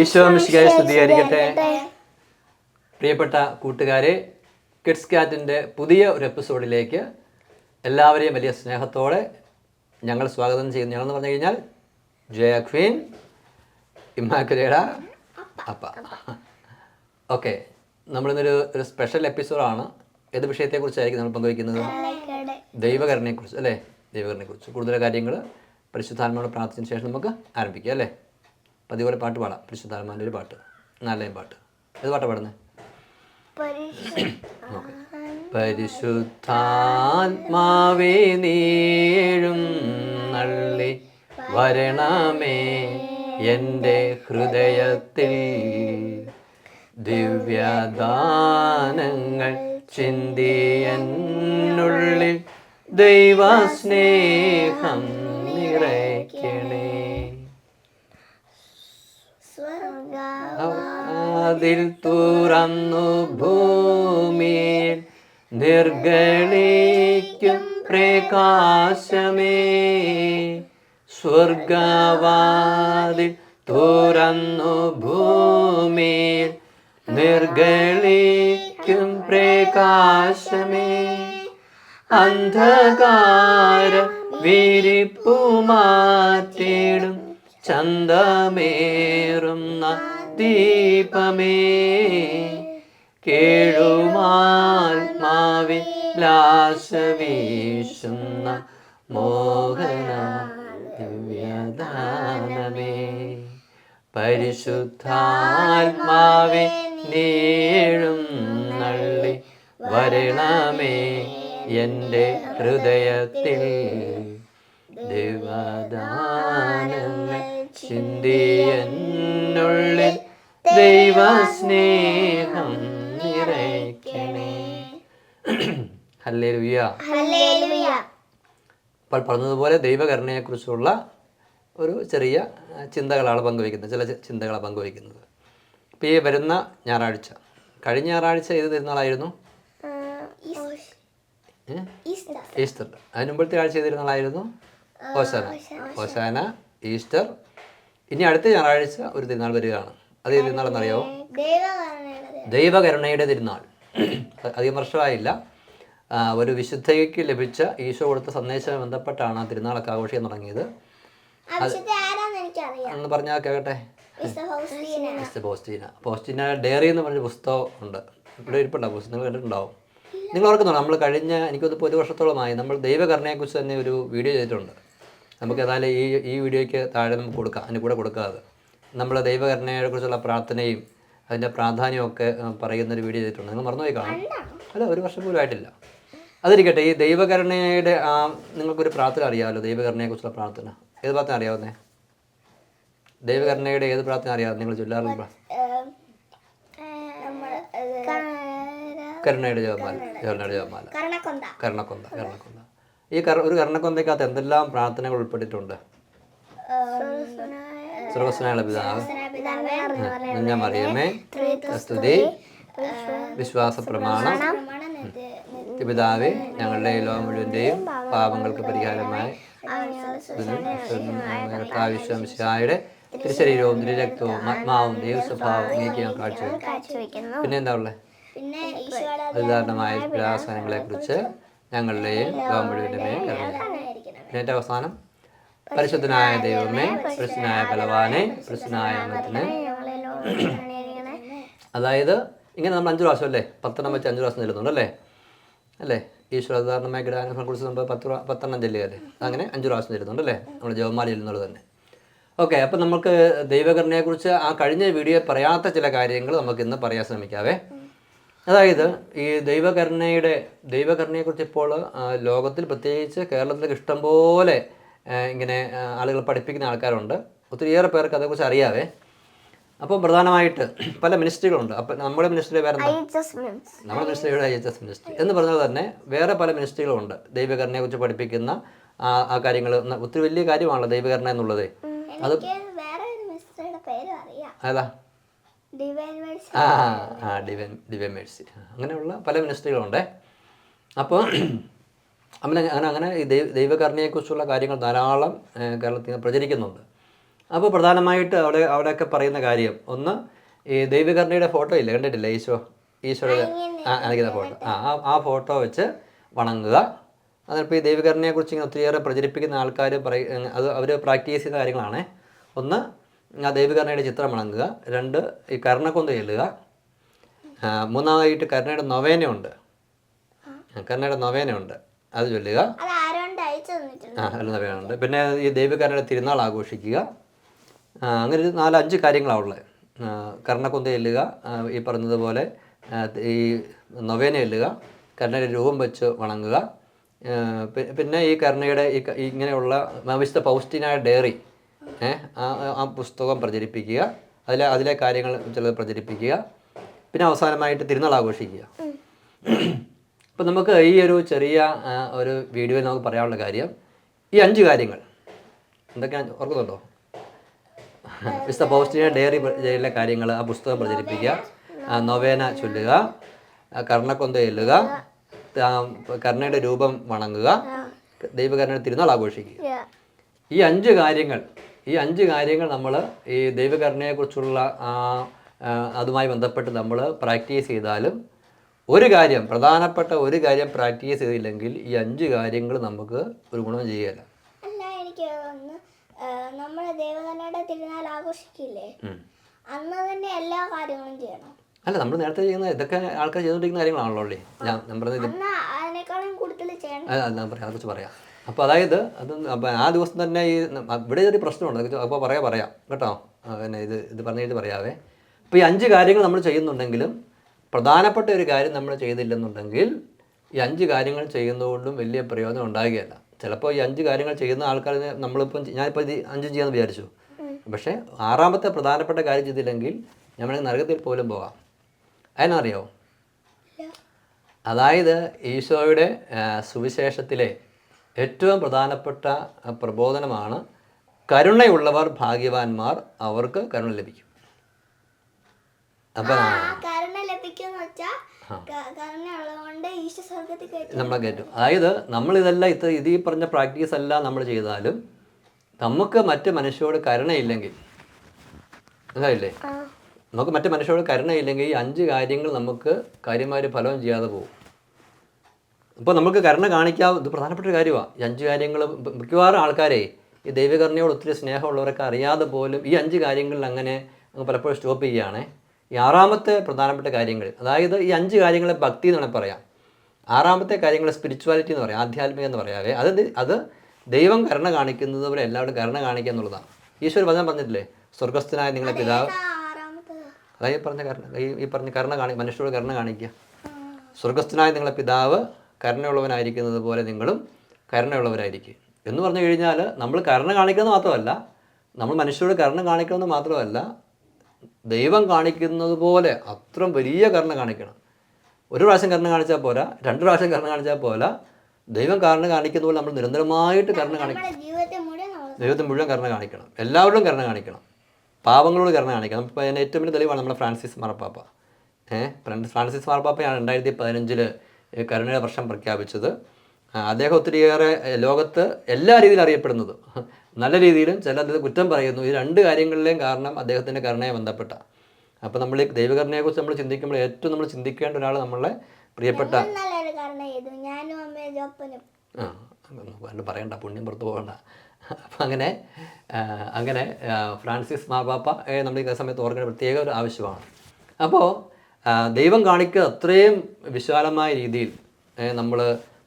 ഈശോ മിശിഹായെ സ്തുതിയായിരിക്കട്ടെ പ്രിയപ്പെട്ട കൂട്ടുകാരെ കിഡ്സ് കാറ്റിന്റെ പുതിയ ഒരു എപ്പിസോഡിലേക്ക് എല്ലാവരെയും വലിയ സ്നേഹത്തോടെ ഞങ്ങൾ സ്വാഗതം ചെയ്യുന്നു. ഞങ്ങളെന്ന് പറഞ്ഞു കഴിഞ്ഞാൽ ജയ ക്വീൻ ഇമ്മാക്കുരയുടെ അപ്പ. ഓക്കെ നമ്മളിന്നൊരു ഒരു സ്പെഷ്യൽ എപ്പിസോഡാണ്. ഏത് വിഷയത്തെക്കുറിച്ചായിരിക്കും നമ്മൾ പങ്കുവയ്ക്കുന്നത്? ദൈവകരണയെക്കുറിച്ച് അല്ലേ? ദൈവകരണയെക്കുറിച്ച്. കൂടുതൽ കാര്യങ്ങൾ പരിശുദ്ധാത്മാവോട് പ്രാർത്ഥിച്ചതിന് ശേഷം നമുക്ക് ആരംഭിക്കാം അല്ലേ? അതുപോലെ പാട്ട് പാടാം. പരിശുദ്ധാത്മാവിന്റെ ഒരു പാട്ട്. നല്ല പാട്ട്. ഏത് പാട്ടാണ് പാടുന്നത് പരിശുദ്ധാത്മാവേ നീഴും നള്ളി വരണമേ എന്റെ ഹൃദയത്തിൽ. ദിവ്യദാനങ്ങൾ ചിന്തിയെന്നുള്ളിൽ ദൈവസ്നേഹം നിറയ്ക്കണേ. അതിൽ തുറന്നു ഭൂമിയിൽ നിർഗളിക്കും പ്രകാശമേ. സ്വർഗവാതിൽ തുറന്നു ഭൂമിയിൽ നിർഗളിക്കും പ്രകാശമേ. അന്ധകാര വിരിപ്പുമാറ്റിടും ചന്തമേറുന്ന ദീപമേ കേഴുമാത്മാവിൽ ലാശവീശുന്ന മോഹന ദിവ്യദാനമേ പരിശുദ്ധാത്മാവെ നീഴും നള്ളി വരണമേ എന്റെ ഹൃദയത്തിൽ. ദിവദാനങ്ങൾ ചിന്തിയെന്നുള്ളിൽ ദൈവസ്നേഹം നിറയ്ക്കണേ. ഹല്ലേലൂയ. അപ്പോൾ പറഞ്ഞതുപോലെ ദൈവകരുണയെക്കുറിച്ചുള്ള ഒരു ചെറിയ ചിന്തകളാണ് പങ്കുവയ്ക്കുന്നത് ചില ചിന്തകളാണ് പങ്കുവയ്ക്കുന്നത്. ഇപ്പോൾ ഈ വരുന്ന ഞായറാഴ്ച കഴിഞ്ഞ ഞായറാഴ്ച ഏത് തിരുന്നാളായിരുന്നു? ഈസ്റ്റർ. അതിന് മുമ്പത്തെ ആഴ്ച ഏത് തിരുന്നാളായിരുന്നു ഓശാന ഓശാന ഈസ്റ്റർ. ഇനി അടുത്ത ഞായറാഴ്ച ഒരു തിരുനാൾ വരികയാണ്. അത് ഏത് തിരുനാളെന്നറിയാമോ ദൈവകരുണയുടെ തിരുനാൾ. അധികം വർഷമായില്ല. ഒരു വിശുദ്ധയ്ക്ക് ലഭിച്ച ഈശോ കൊടുത്ത സന്ദേശവുമായി ബന്ധപ്പെട്ടാണ് ആ തിരുനാളൊക്കെ ആഘോഷിക്കാൻ തുടങ്ങിയത്. എന്ന് പറഞ്ഞാൽ കേൾക്കട്ടെ മിസ്റ്റർ പോസ്റ്റീന പോസ്റ്റീന ഡയറി എന്ന് പറഞ്ഞ പുസ്തകം ഉണ്ട് ഇവിടെ ഇരിപ്പുണ്ട്? പുസ്തകം കണ്ടിട്ടുണ്ടാവും നിങ്ങൾ ഓർക്കുന്നുണ്ടോ? നമ്മൾ കഴിഞ്ഞ എനിക്കൊന്നിപ്പോൾ ഒരു വർഷത്തോളമായി നമ്മൾ ദൈവകരുണയെക്കുറിച്ച് തന്നെ ഒരു വീഡിയോ ചെയ്തിട്ടുണ്ട്. നമുക്ക് ഏതായാലും ഈ ഈ വീഡിയോയ്ക്ക് താഴെ നമുക്ക് കൊടുക്കാം. അതിന് കൂടെ കൊടുക്കാതെ. നമ്മൾ ദൈവകരുണയെക്കുറിച്ചുള്ള പ്രാർത്ഥനയും അതിന്റെ പ്രാധാന്യമൊക്കെ പറയുന്ന പറയുന്നൊരു വീഡിയോ ചെയ്തിട്ടുണ്ട്. നിങ്ങൾ മറന്നുപോയി കാണാം. അല്ല. ഒരു വർഷം പോലും ആയിട്ടില്ല. അതിരിക്കട്ടെ ഈ ദൈവകരുണയുടെ ആ നിങ്ങൾക്കൊരു പ്രാർത്ഥന അറിയാമല്ലോ ദൈവകരുണയെക്കുറിച്ചുള്ള പ്രാർത്ഥന. ഏത് പ്രാർത്ഥന അറിയാവുന്നേ? ദൈവകരുണയുടെ ഏത് പ്രാർത്ഥന അറിയാം? നിങ്ങൾ ചൊല്ലാറുള്ള കരുണയുടെ ജപമാല കരുണയുടെ ജപമാല. കരുണക്കൊന്ത. കരുണക്കൊന്ത. ഈ ഒരു കരുണക്കൊന്തയ്ക്കകത്ത് എന്തെല്ലാം പ്രാർത്ഥനകൾ ഉൾപ്പെട്ടിട്ടുണ്ട്? സർവസ്വനായുള്ള പിതാവ്. നിഞ്ഞ മറിയമേ സ്തുതി. വിശ്വാസ പ്രമാണം പിതാവേ ഞങ്ങളുടെ ലോകം മുഴുവന്റെയും പാപങ്ങൾക്ക് പരിഹാരമായി വിശ്വാമിശായുടെ തിരുശരീരവും തിരുരക്തവും ആത്മാവും ദൈവസ്വഭാവം നീക്കി ഞാൻ കാഴ്ചവെക്കും. കാഴ്ചവെക്കുന്നു. പിന്നെ എന്താ ഉള്ളത് പ്രയാസങ്ങളെ കുറിച്ച് ഞങ്ങളുടെയും ലോകം മുഴുവന്റെ പിന്നെ അവസാനം പരിശുദ്ധനായ ദൈവമേ പ്രശ്നായ ബലവാനെ പ്രശ്നായ അതായത് ഇങ്ങനെ നമ്മൾ അഞ്ച് പ്രാവശ്യം അല്ലേ? പത്തെണ്ണം വെച്ച് അഞ്ച് പ്രാവശ്യം ചെല്ലുന്നുണ്ട് അല്ലേ? അല്ലേ? ഈശ്വര ഉദാഹരണമായ ഗിടാനുഭവം കുറിച്ച് നമ്മൾ പത്ത് പത്തെണ്ണം ചെല്ലുകയല്ലേ? അങ്ങനെ അഞ്ച് പ്രാവശ്യം ചെല്ലുന്നുണ്ട് അല്ലേ? നമ്മൾ ജവമാല ചെല്ലുന്നുള്ളത് തന്നെ. ഓക്കെ അപ്പം നമുക്ക് ദൈവകരുണയെക്കുറിച്ച് ആ കഴിഞ്ഞ വീഡിയോ പറയാത്ത ചില കാര്യങ്ങൾ നമുക്ക് ഇന്ന് പറയാൻ ശ്രമിക്കാവേ. അതായത് ഈ ദൈവകരുണയുടെ ദൈവകരുണയെക്കുറിച്ച് ഇപ്പോൾ ലോകത്തിൽ പ്രത്യേകിച്ച് കേരളത്തിലൊക്കെ ഇഷ്ടംപോലെ ഇങ്ങനെ ആളുകൾ പഠിപ്പിക്കുന്ന ആൾക്കാരുണ്ട്. ഒത്തിരിയേറെ പേർക്ക് അതേക്കുറിച്ച് അറിയാവേ. അപ്പോൾ പ്രധാനമായിട്ട് പല മിനിസ്ട്രികളുണ്ട്. അപ്പം നമ്മുടെ മിനിസ്ട്രി വേറെ നമ്മുടെ മിനിസ്ട്രിയുടെ ഐ എച്ച് എസ് മിനിസ്ട്രി. എന്ന് പറഞ്ഞാൽ തന്നെ വേറെ പല മിനിസ്ട്രികളുണ്ട്. ദൈവകരണയെക്കുറിച്ച് പഠിപ്പിക്കുന്ന ആ കാര്യങ്ങൾ ഒത്തിരി വലിയ കാര്യമാണല്ലോ ദൈവകരണ എന്നുള്ളത്. അത് ഏതാ? ആ ഡിവൈൻ ഡിവൈൻ മേഴ്സി. അങ്ങനെയുള്ള പല മിനിസ്ട്രികളുണ്ട്. അപ്പോൾ അങ്ങനെ അങ്ങനെ അങ്ങനെ ഈ ദൈവ ദൈവകർമ്മയെക്കുറിച്ചുള്ള കാര്യങ്ങൾ ധാരാളം കേരളത്തിൽ പ്രചരിക്കുന്നുണ്ട്. അപ്പോൾ പ്രധാനമായിട്ട് അവിടെ അവിടെയൊക്കെ പറയുന്ന കാര്യം ഒന്ന് ഈ ദൈവകർണിയുടെ ഫോട്ടോ ഇല്ല? കണ്ടിട്ടില്ലേ? ഈശോ ഈശോയുടെ ആ അയക്കുന്ന ഫോട്ടോ. ആ ആ- ആ ഫോട്ടോ വെച്ച് വണങ്ങുക. അതിപ്പോൾ ഈ ദൈവകർണിയെക്കുറിച്ച് കുറിച്ച് ഇങ്ങനെ ഒത്തിരിയേറെ പ്രചരിപ്പിക്കുന്ന ആൾക്കാർ പറയും അത് അവർ പ്രാക്ടീസ് ചെയ്യുന്ന കാര്യങ്ങളാണ്. ഒന്ന് ആ ദൈവകർണയുടെ ചിത്രം വണങ്ങുക. രണ്ട് ഈ കരുണക്കൊന്ത ചെല്ലുക മൂന്നാമതായിട്ട് കരുണയുടെ നൊവേനയുണ്ട്. കരുണയുടെ നൊവേനയുണ്ട്. അത് ചൊല്ലുക. ആ പിന്നെ ഈ ദേവികാരുടെ തിരുനാൾ ആഘോഷിക്കുക. അങ്ങനെ ഒരു നാലഞ്ച് കാര്യങ്ങളാണ് ഉള്ളത് കർണക്കൊന്ത ചെല്ലുക. ഈ പറഞ്ഞതുപോലെ ഈ നൊവേന ചെല്ലുക. കർണയുടെ രൂപം വെച്ച് വണങ്ങുക. പിന്നെ ഈ കർണയുടെ ഈ ഇങ്ങനെയുള്ള വിശുദ്ധ പൗസ്റ്റിനായ ഡയറി ആ പുസ്തകം പ്രചരിപ്പിക്കുക. അതിലെ അതിലെ കാര്യങ്ങൾ ചിലത് പ്രചരിപ്പിക്കുക. പിന്നെ അവസാനമായിട്ട് തിരുനാൾ ആഘോഷിക്കുക. അപ്പം നമുക്ക് ഈ ഒരു ചെറിയ ഒരു വീഡിയോയിൽ നമുക്ക് പറയാനുള്ള കാര്യം ഈ അഞ്ച് കാര്യങ്ങൾ. എന്തൊക്കെയാണ് ഓർക്കുന്നുണ്ടോ? വിശുദ്ധ പോസ്റ്റിനെ ഡയറി ജയിലിലെ കാര്യങ്ങൾ ആ പുസ്തകം പ്രചരിപ്പിക്കുക നൊവേന ചൊല്ലുക കർണക്കൊന്ത ചെല്ലുക കർണയുടെ രൂപം വണങ്ങുക ദൈവകരണയുടെ തിരുനാൾ ആഘോഷിക്കുക. ഈ അഞ്ച് കാര്യങ്ങൾ ഈ അഞ്ച് കാര്യങ്ങൾ നമ്മൾ ഈ ദൈവകരുണയെക്കുറിച്ചുള്ള അതുമായി ബന്ധപ്പെട്ട് നമ്മൾ പ്രാക്ടീസ് ചെയ്താലും ഒരു കാര്യം പ്രധാനപ്പെട്ട ഒരു കാര്യം പ്രാക്ടീസ് ചെയ്തില്ലെങ്കിൽ ഈ അഞ്ച് കാര്യങ്ങൾ നമുക്ക് ഒരു ഗുണം ചെയ്യല്ല അല്ല എനിക്ക് ഒന്ന് നമ്മൾ ദേവതനയുടെ തിരുനാൾ ആഘോഷിക്കില്ലേ? അന്ന് തന്നെ എല്ലാ കാര്യങ്ങളും ചെയ്യണം. അല്ല നമ്മൾ നേരത്തെ ചെയ്യുന്ന ഇതൊക്കെ ആൾക്കാർ ചെയ്തുകൊണ്ടിരിക്കുന്ന കാര്യങ്ങളാണല്ലോ അല്ലേ? ഞാൻ ഞാൻ പറഞ്ഞത് ഞാൻ പറയാം അതേക്കുറിച്ച് പറയാം. അപ്പോൾ അതായത് അത് അപ്പം ആ ദിവസം തന്നെ ഈ ഇവിടെ ഒരു പ്രശ്നമുണ്ട്. അപ്പോൾ പറയാം പറയാം. കേട്ടോ? പിന്നെ ഇത് ഇത് പറഞ്ഞിട്ട് പറയാവേ. അപ്പോൾ ഈ അഞ്ച് കാര്യങ്ങൾ നമ്മൾ ചെയ്യുന്നുണ്ടെങ്കിലും പ്രധാനപ്പെട്ട ഒരു കാര്യം നമ്മൾ ചെയ്തില്ലെന്നുണ്ടെങ്കിൽ ഈ അഞ്ച് കാര്യങ്ങൾ ചെയ്യുന്നതുകൊണ്ടും വലിയ പ്രയോജനം ഉണ്ടാകുകയല്ല. ചിലപ്പോൾ ഈ അഞ്ച് കാര്യങ്ങൾ ചെയ്യുന്ന ആൾക്കാർ നമ്മളിപ്പം ഞാനിപ്പോൾ ഇത് അഞ്ചും ചെയ്യാന്ന് വിചാരിച്ചു. പക്ഷേ ആറാമത്തെ പ്രധാനപ്പെട്ട കാര്യം ചെയ്തില്ലെങ്കിൽ നമ്മൾ നരകത്തിൽ പോലും പോകാം. അതിനറിയോ? അതായത് ഈശോയുടെ സുവിശേഷത്തിലെ ഏറ്റവും പ്രധാനപ്പെട്ട പ്രബോധനമാണ് കരുണയുള്ളവർ ഭാഗ്യവാന്മാർ അവർക്ക് കരുണ ലഭിക്കും. അപ്പം കരുണ ലഭിക്കുന്ന ഈശോ സ്വർഗത്തിൽ നമ്മളെ കയറ്റും. അതായത് നമ്മൾ ഇതെല്ലാം ഇത് ഇത് ഈ പറഞ്ഞ പ്രാക്ടീസ് എല്ലാം നമ്മൾ ചെയ്താലും നമുക്ക് മറ്റ് മനുഷ്യരോട് കരുണയില്ലെങ്കിൽ മനസ്സിലായില്ലേ? നമുക്ക് മറ്റു മനുഷ്യരോട് കരുണയില്ലെങ്കിൽ ഈ അഞ്ച് കാര്യങ്ങൾ നമുക്ക് കാര്യമായ ഫലവും ചെയ്യാതെ പോകും. ഇപ്പോൾ നമുക്ക് കരുണ കാണിക്കാം ഇത് പ്രധാനപ്പെട്ട ഒരു കാര്യമാണ് ഈ അഞ്ച് കാര്യങ്ങൾ മിക്കവാറും ആൾക്കാരെ ഈ ദൈവകരുണയോട് ഒത്തിരി സ്നേഹമുള്ളവരൊക്കെ അറിയാതെ പോലും ഈ അഞ്ച് കാര്യങ്ങളിൽ അങ്ങനെ പലപ്പോഴും സ്റ്റോപ്പ് ചെയ്യുകയാണ്. ഈ ആറാമത്തെ പ്രധാനപ്പെട്ട കാര്യങ്ങൾ അതായത് ഈ അഞ്ച് കാര്യങ്ങളെ ഭക്തി എന്ന് വേണമെങ്കിൽ പറയാം. ആറാമത്തെ കാര്യങ്ങൾ സ്പിരിച്വാലിറ്റി എന്ന് പറയാം ആധ്യാത്മികം എന്ന് പറയാവേ അത് അത് ദൈവം കരുണ കാണിക്കുന്നത് പോലെ എല്ലാവരും കരുണ കാണിക്കുക എന്നുള്ളതാണ്. ഈശ്വർ വചനം പറഞ്ഞിട്ടില്ലേ? സ്വർഗസ്ഥനായ നിങ്ങളെ പിതാവ്. അതായത് ഈ പറഞ്ഞ കരുണ ഈ ഈ പറഞ്ഞ കരുണ കാണി മനുഷ്യരോട് കരുണ കാണിക്കുക. സ്വർഗസ്ഥനായ നിങ്ങളെ പിതാവ് കരുണയുള്ളവനായിരിക്കുന്നത് പോലെ നിങ്ങളും കരുണയുള്ളവരായിരിക്കും. എന്ന് പറഞ്ഞു കഴിഞ്ഞാൽ നമ്മൾ കരുണ കാണിക്കുന്നത് മാത്രമല്ല നമ്മൾ മനുഷ്യരോട് കരുണ കാണിക്കണമെന്ന് മാത്രമല്ല ദൈവം കാണിക്കുന്നത് പോലെ അത്രയും വലിയ കരുണ കാണിക്കണം. ഒരു പ്രാവശ്യം കരുണ കാണിച്ചാൽ പോരാ രണ്ട് പ്രാവശ്യം കരുണ കാണിച്ചാൽ പോരാ. ദൈവം കരുണ കാണിക്കുന്ന പോലെ നമ്മൾ നിരന്തരമായിട്ട് കരുണ കാണിക്കണം. ജീവിതത്തെ മുഴുവൻ കരുണ കാണിക്കണം. എല്ലാവരോടും കരുണ കാണിക്കണം. പാവങ്ങളോട് കരുണ കാണിക്കണം. ഇപ്പോൾ അതിന് ഏറ്റവും വലിയ തെളിവാണ് നമ്മുടെ ഫ്രാൻസിസ് മാർപ്പാപ്പ. ഏഹ് ഫ്രാൻസിസ് മാർപ്പാപ്പയാണ് രണ്ടായിരത്തി പതിനഞ്ചിൽ കരുണയുടെ വർഷം പ്രഖ്യാപിച്ചത്. അദ്ദേഹം ഒത്തിരിയേറെ ലോകത്ത് എല്ലാ രീതിയിലും അറിയപ്പെടുന്നത്. നല്ല രീതിയിലും ചില അദ്ദേഹത്തെ കുറ്റം പറയുന്നു. ഈ രണ്ട് കാര്യങ്ങളിലെയും കാരണം അദ്ദേഹത്തിന്റെ കരുണയെ ബന്ധപ്പെട്ട. അപ്പോൾ നമ്മൾ ഈ ദൈവകരുണയെക്കുറിച്ച് നമ്മൾ ചിന്തിക്കുമ്പോൾ ഏറ്റവും നമ്മൾ ചിന്തിക്കേണ്ട ഒരാൾ നമ്മളെ പ്രിയപ്പെട്ട ആ അങ്ങനെ പറയണ്ട പുണ്യം പുറത്തു പോകണ്ട. അപ്പം അങ്ങനെ അങ്ങനെ ഫ്രാൻസിസ് മാർപ്പാപ്പ നമ്മൾ ഈ സമയത്ത് ഓർക്കേണ്ട പ്രത്യേക ഒരു ആവശ്യമാണ്. അപ്പോൾ ദൈവം കാണിക്കുക അത്രയും വിശാലമായ രീതിയിൽ നമ്മൾ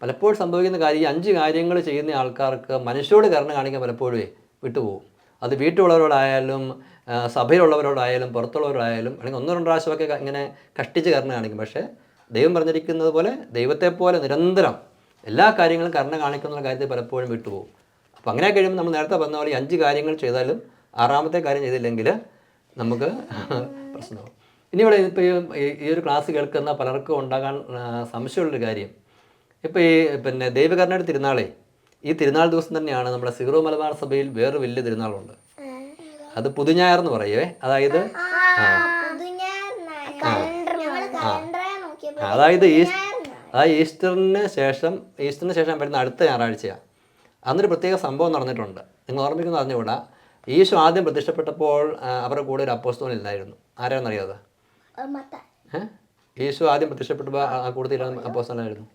പലപ്പോഴും സംഭവിക്കുന്ന കാര്യം ഈ അഞ്ച് കാര്യങ്ങൾ ചെയ്യുന്ന ആൾക്കാർക്ക് മനുഷ്യരോട് കരുണ കാണിക്കാൻ പലപ്പോഴും വിട്ടുപോകും. അത് വീട്ടിലുള്ളവരോടായാലും സഭയിലുള്ളവരോടായാലും പുറത്തുള്ളവരോടായാലും അല്ലെങ്കിൽ ഒന്നോ രണ്ടോ പ്രാവശ്യമൊക്കെ ഇങ്ങനെ കഷ്ടിച്ച് കരുണ കാണിക്കും. പക്ഷേ ദൈവം പറഞ്ഞിരിക്കുന്നത് പോലെ ദൈവത്തെ പോലെ നിരന്തരം എല്ലാ കാര്യങ്ങളും കരുണ കാണിക്കുന്ന കാര്യത്തിൽ പലപ്പോഴും വിട്ടുപോകും. അപ്പോൾ അങ്ങനെ കഴിയുമ്പോൾ നമ്മൾ നേരത്തെ പറഞ്ഞ പോലെ ഈ അഞ്ച് കാര്യങ്ങൾ ചെയ്താലും ആറാമത്തെ കാര്യം ചെയ്തില്ലെങ്കിൽ നമുക്ക് പ്രശ്നമാകും ഇനി ഇവിടെ ഇപ്പോൾ ഈ ഒരു ക്ലാസ് കേൾക്കുന്ന പലർക്കും ഉണ്ടാകാൻ സംശയമുള്ളൊരു കാര്യം. ഇപ്പോൾ ഈ പിന്നെ ദേവികർണയുടെ തിരുനാളെ ഈ തിരുനാൾ ദിവസം തന്നെയാണ് നമ്മുടെ സിറോ മലബാർ സഭയിൽ വേറൊരു വലിയ തിരുനാളുണ്ട്. അത് പുതുഞായർ എന്ന് പറയുവേ അതായത് അതായത് അതായത് ഈസ്റ്ററിന് ശേഷം ഈസ്റ്ററിന് ശേഷം വരുന്ന അടുത്ത ഞായറാഴ്ചയാണ് അന്നൊരു പ്രത്യേക സംഭവം നടന്നിട്ടുണ്ട്. നിങ്ങൾ ഓർമ്മിക്കുന്ന അറിഞ്ഞുകൂടാ? ഈശോ ആദ്യം പ്രത്യക്ഷപ്പെട്ടപ്പോൾ അവരുടെ കൂടെ ഒരു അപ്പോസ്തോൻ ഇല്ലായിരുന്നു. ആരാണെന്നറിയാതെ യേശു ആദ്യം പ്രത്യക്ഷപ്പെട്ടപ്പോൾ ആ- കൂടുതൽ അപ്പോസ്തോനായിരുന്നു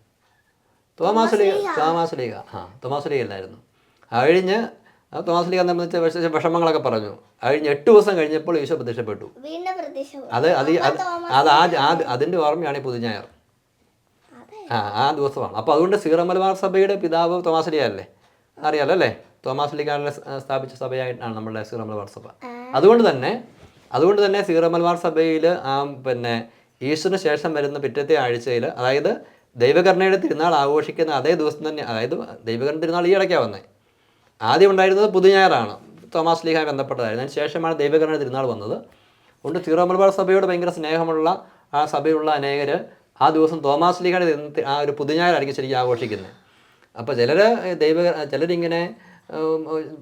തോമാസ് ലീഗ. തോമാസ് ലീഗ. ആ തോമാസ് ലീഗ അല്ലായിരുന്നു. കഴിഞ്ഞ് ആ തോമാസ് ലീഗ സംബന്ധിച്ച വിഷമങ്ങളൊക്കെ പറഞ്ഞു. കഴിഞ്ഞ് എട്ട് ദിവസം കഴിഞ്ഞപ്പോൾ ഈശോ പ്രത്യക്ഷപ്പെട്ടു. അത് അത് അത് ആ അതിന്റെ ഓർമ്മയാണ് ഈ പുതുഞ്ഞായർ ആ ആ ദിവസമാണ്. അപ്പോൾ അതുകൊണ്ട് സീറോ മലബാർ സഭയുടെ പിതാവ് തോമാസ് ലീഗ അല്ലേ? അറിയാലോ അല്ലേ? തോമാസ് സ്ഥാപിച്ച സഭയായിട്ടാണ് നമ്മുടെ സീറോ മലബാർ സഭ. അതുകൊണ്ട് തന്നെ അതുകൊണ്ട് തന്നെ സീറോ മലബാർ സഭയിൽ ആ പിന്നെ ഈശോന് ശേഷം വരുന്ന പിറ്റത്തെ ആഴ്ചയിൽ അതായത് ദൈവകരുണയുടെ തിരുനാൾ ആഘോഷിക്കുന്ന അതേ ദിവസം തന്നെ അതായത് ദൈവകരുണ തിരുനാൾ ഈ ഇടയ്ക്കാണ് വന്നത് ആദ്യം ഉണ്ടായിരുന്നത് പുതുഞായറാണ്. തോമാസ് ലീഹായി ബന്ധപ്പെട്ടതായിരുന്നു. അതിന് ശേഷമാണ് ദൈവകരുണ തിരുനാൾ വന്നത്. അതുകൊണ്ട് സീറോ മലബാർ സഭയോട് ഭയങ്കര സ്നേഹമുള്ള ആ സഭയുള്ള അനേകർ ആ ദിവസം തോമാസ് ലീഹായുടെ ആ ഒരു പുതുഞായറായിരിക്കും ശരിക്കും ആഘോഷിക്കുന്നത് അപ്പോൾ ചിലർ ദൈവ ചിലരിങ്ങനെ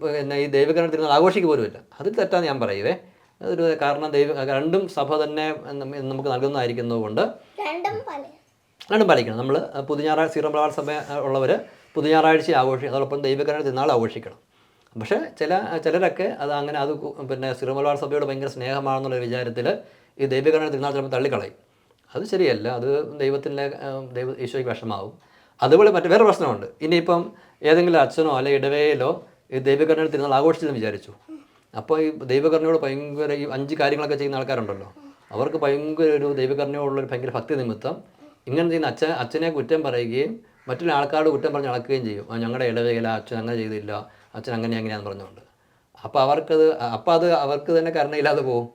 പിന്നെ ഈ ദൈവകരണ തിരുനാൾ ആഘോഷിക്കുക പോലുമില്ല. അത് തെറ്റാന്ന് ഞാൻ പറയുവേ. അതൊരു കാരണം ദൈവ രണ്ടും സഭ തന്നെ നമുക്ക് നൽകുന്നതായിരിക്കുന്നത് കൊണ്ട് രണ്ടും പാലിക്കണം. നമ്മൾ പുതുഞാറാഴ്ച സീറോ മലബാർ സഭ ഉള്ളവർ പുതുഞാറാഴ്ച ആഘോഷിക്കും അതോടൊപ്പം ദൈവകരണ തിരുനാൾ ആഘോഷിക്കണം. പക്ഷേ ചില ചിലരൊക്കെ അത് അങ്ങനെ അത് പിന്നെ സിറമലവാർ സഭയോട് ഭയങ്കര സ്നേഹമാണെന്നുള്ള വിചാരത്തിൽ ഈ ദൈവകരണ തിരുനാൾ ചിലപ്പോൾ തള്ളിക്കളയും. അത് ശരിയല്ല. അത് ദൈവത്തിന്റെ ദൈവ ഈശോയ്ക്ക് വിഷമാവും അതുപോലെ മറ്റു വേറെ പ്രശ്നമുണ്ട്. ഇനിയിപ്പം ഏതെങ്കിലും അച്ഛനോ അല്ലെ ഇടവേയിലോ ഈ ദൈവകരണ തിരുനാൾ ആഘോഷിച്ചെന്ന് വിചാരിച്ചു. അപ്പോൾ ഈ ദൈവകരണയോട് ഭയങ്കര ഈ അഞ്ച് കാര്യങ്ങളൊക്കെ ചെയ്യുന്ന ആൾക്കാരുണ്ടല്ലോ. അവർക്ക് ഭയങ്കര ഒരു ദൈവകരണയോടുള്ളൊരു ഭയങ്കര ഭക്തി നിമിത്തം ഇങ്ങനെ ചെയ്യുന്ന അച്ഛൻ അച്ഛനെ കുറ്റം പറയുകയും മറ്റുള്ള ആൾക്കാരോട് കുറ്റം പറഞ്ഞ് നടക്കുകയും ചെയ്യും. ആ ഞങ്ങളുടെ ഇടവേല അച്ഛൻ അങ്ങനെ ചെയ്തില്ല. അച്ഛൻ അങ്ങനെ അങ്ങനെയാന്ന് പറഞ്ഞുകൊണ്ട്. അപ്പോൾ അവർക്കത് അപ്പോൾ അത് അവർക്ക് തന്നെ കരുണയില്ലാതെ പോകും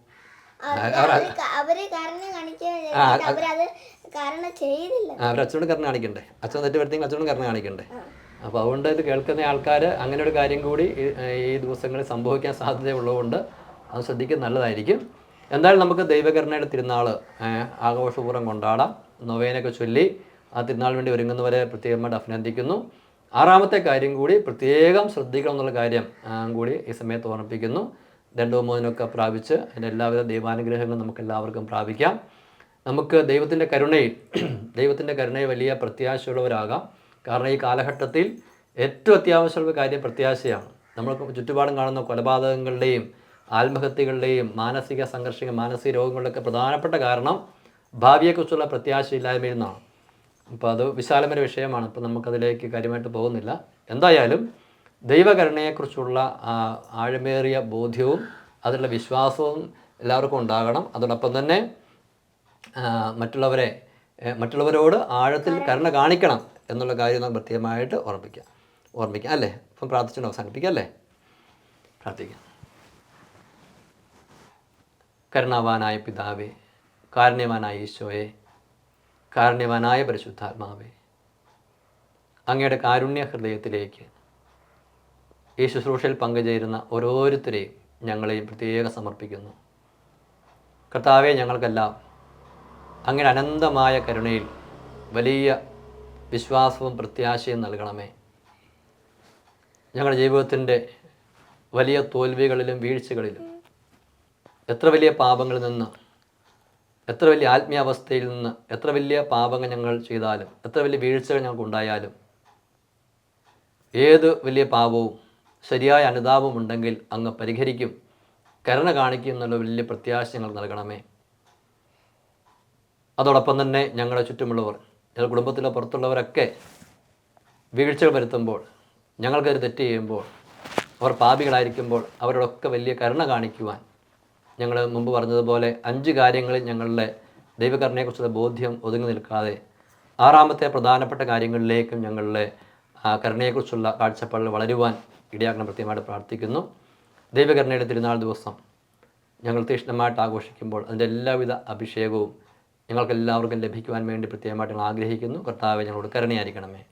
കാരണം അച്ഛനോട് കരുണ കാണിക്കണ്ടേ? അച്ഛൻ തെറ്റ് വരുത്തിയെങ്കിൽ അച്ഛനോട് കരുണ കാണിക്കണ്ടേ? അപ്പോൾ അതുകൊണ്ട് ഇത് കേൾക്കുന്ന ആൾക്കാർ അങ്ങനെ ഒരു കാര്യം കൂടി ഈ- ഈ ദിവസങ്ങളിൽ സംഭവിക്കാൻ സാധ്യതയുള്ളതുകൊണ്ട് അത് ശ്രദ്ധിക്കുന്നത് നല്ലതായിരിക്കും. എന്തായാലും നമുക്ക് ദൈവകരുണയുടെ തിരുനാൾ ആഘോഷപൂർവം കൊണ്ടാടാം. നൊവേനൊക്കെ ചൊല്ലി ആ തിരുനാളിന് വേണ്ടി ഒരുങ്ങുന്നവരെ പ്രത്യേകമായിട്ട് അഭിനന്ദിക്കുന്നു. ആറാമത്തെ കാര്യം കൂടി പ്രത്യേകം ശ്രദ്ധിക്കണം എന്നുള്ള കാര്യം കൂടി ഈ സമയത്ത് ഓർമ്മിപ്പിക്കുന്നു. രണ്ടോ മൂന്നിനൊക്കെ പ്രാപിച്ച് അതിന്റെ എല്ലാവിധ ദൈവാനുഗ്രഹങ്ങളും നമുക്ക് എല്ലാവർക്കും പ്രാപിക്കാം. നമുക്ക് ദൈവത്തിന്റെ കരുണയിൽ ദൈവത്തിന്റെ കരുണയിൽ വലിയ പ്രത്യാശയുള്ളവരാകാം. കാരണം ഈ കാലഘട്ടത്തിൽ ഏറ്റവും അത്യാവശ്യമുള്ള കാര്യം പ്രത്യാശയാണ്. നമ്മൾ ചുറ്റുപാടും കാണുന്ന കൊലപാതകങ്ങളുടെയും ആത്മഹത്യകളുടെയും മാനസിക സംഘർഷങ്ങൾ മാനസിക രോഗങ്ങളുടെയൊക്കെ പ്രധാനപ്പെട്ട കാരണം ഭാവിയെക്കുറിച്ചുള്ള പ്രത്യാശയില്ലായ്മയിൽ നിന്നാണ് അപ്പോൾ അത് വിശാലമൊരു വിഷയമാണ്. ഇപ്പോൾ നമുക്കതിലേക്ക് കാര്യമായിട്ട് പോകുന്നില്ല. എന്തായാലും ദൈവകരുണയെക്കുറിച്ചുള്ള ആഴമേറിയ ബോധ്യവും അതിലുള്ള വിശ്വാസവും എല്ലാവർക്കും ഉണ്ടാകണം. അതോടൊപ്പം തന്നെ മറ്റുള്ളവരെ മറ്റുള്ളവരോട് ആഴത്തിൽ കരുണ കാണിക്കണം എന്നുള്ള കാര്യം നാം പ്രത്യേകമായിട്ട് ഓർമ്മിക്കാം ഓർമ്മിക്കാം അല്ലേ? അപ്പം പ്രാർത്ഥിച്ചുകൊണ്ട് അവസാനിപ്പിക്കാം അല്ലേ? പ്രാർത്ഥിക്കാം. കരുണാവാനായ പിതാവേ കാരുണ്യവാനായ ഈശോയെ കാരുണ്യവാനായ പരിശുദ്ധാത്മാവേ അങ്ങയുടെ കാരുണ്യ ഹൃദയത്തിലേക്ക് ഈ ശുശ്രൂഷയിൽ പങ്കുചേരുന്ന ഓരോരുത്തരെയും ഞങ്ങളെയും പ്രത്യേകം സമർപ്പിക്കുന്നു. കർത്താവെ ഞങ്ങൾക്കെല്ലാം അങ്ങനെ അനന്തമായ കരുണയിൽ വലിയ വിശ്വാസവും പ്രത്യാശയും നൽകണമേ. ഞങ്ങളുടെ ജീവിതത്തിന്റെ വലിയ തോൽവികളിലും വീഴ്ചകളിലും എത്ര വലിയ പാപങ്ങളിൽ നിന്ന് എത്ര വലിയ ആത്മീയാവസ്ഥയിൽ നിന്ന് എത്ര വലിയ പാപങ്ങൾ ഞങ്ങൾ ചെയ്താലും എത്ര വലിയ വീഴ്ചകൾ ഞങ്ങൾക്ക് ഉണ്ടായാലും ഏത് വലിയ പാപവും ശരിയായ അനുതാപം ഉണ്ടെങ്കിൽ അങ്ങ് പരിഹരിക്കും കരുണ കാണിക്കും എന്നുള്ള വലിയ പ്രത്യാശ ഞങ്ങൾ നൽകണമേ. അതോടൊപ്പം തന്നെ ഞങ്ങളുടെ ചുറ്റുമുള്ളവർ ഞങ്ങളുടെ കുടുംബത്തിലെ പുറത്തുള്ളവരൊക്കെ വീഴ്ചകൾ വരുത്തുമ്പോൾ ഞങ്ങൾക്കൊരു തെറ്റ് ചെയ്യുമ്പോൾ അവർ പാപികളായിരിക്കുമ്പോൾ അവരോടൊക്കെ വലിയ കരുണ കാണിക്കുവാൻ ഞങ്ങൾ മുമ്പ് പറഞ്ഞതുപോലെ അഞ്ച് കാര്യങ്ങളിൽ ഞങ്ങളുടെ ദൈവകരുണയെക്കുറിച്ചുള്ള ബോധ്യം ഒതുങ്ങി നിൽക്കാതെ ആറാമത്തെ പ്രധാനപ്പെട്ട കാര്യങ്ങളിലേക്കും ഞങ്ങളുടെ കരുണയെക്കുറിച്ചുള്ള കാഴ്ചപ്പാടുകൾ വളരുവാൻ ഇടയാക്കണം പ്രത്യേകമായിട്ട് പ്രാർത്ഥിക്കുന്നു. ദൈവകരുണയുടെ തിരുനാൾ ദിവസം ഞങ്ങൾ തീക്ഷ്ണമായിട്ട് ആഘോഷിക്കുമ്പോൾ അതിന്റെ എല്ലാവിധ അഭിഷേകവും ഞങ്ങൾക്ക് എല്ലാവർക്കും ലഭിക്കുവാൻ വേണ്ടി പ്രത്യേകമായിട്ട് ഞങ്ങൾ ആഗ്രഹിക്കുന്നു. കർത്താവെ ഞങ്ങളോട് കരുണയായിരിക്കണമേ.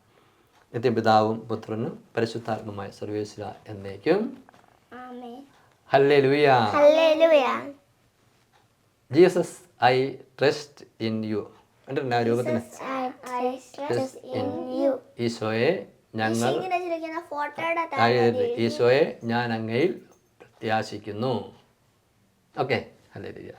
നിത്യപിതാവും പുത്രനും പരിശുദ്ധാത്മമായ സർവേശ്വര എന്നേക്കും. Hallelujah hallelujah Jesus I trust in you കണ്ടിട്ടുണ്ട് ആ രൂപത്തിന്. ഈശോയെ ഞങ്ങൾ ഈശോയെ ഞാൻ അങ്ങയിൽ പ്രത്യാശിക്കുന്നു. ഓക്കെ. ഹല്ലേ ലുയ